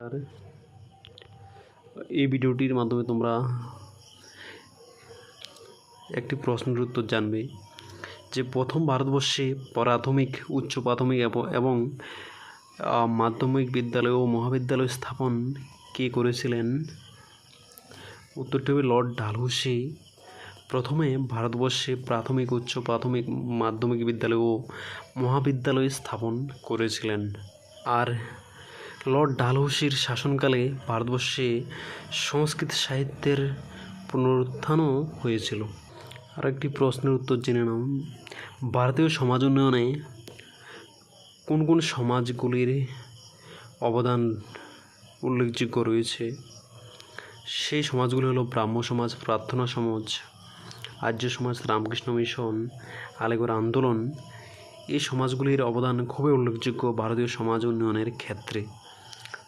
আর, এই ভিডিওটির মাধ্যমে তোমরা একটি প্রশ্নের উত্তর জানবে যে প্রথম ভারতবর্ষে প্রাথমিক, উচ্চ প্রাথমিক এবং মাধ্যমিক বিদ্যালয় ও মহাবিদ্যালয় স্থাপন কে করেছিলেন? উত্তরটি হবে লর্ড ডালহৌসি। প্রথমে ভারতবর্ষে প্রাথমিক, উচ্চ প্রাথমিক, মাধ্যমিক বিদ্যালয় ও মহাবিদ্যালয় স্থাপন করেছিলেন। আর লর্ড ডালহৌসির শাসনকালে ভারতবর্ষে সংস্কৃত সাহিত্যের পুনরুত্থানও হয়েছিল। আর একটি প্রশ্নের উত্তর জেনে নাও। ভারতীয় সমাজ উন্নয়নে কোন কোন সমাজগুলির অবদান উল্লেখযোগ্য রয়েছে? সেই সমাজগুলি হলো ব্রাহ্ম সমাজ, প্রার্থনা সমাজ, আর্য সমাজ, রামকৃষ্ণ মিশন, আলেগর আন্দোলন। এই সমাজগুলির অবদান খুবই উল্লেখযোগ্য ভারতীয় সমাজ উন্নয়নের ক্ষেত্রে।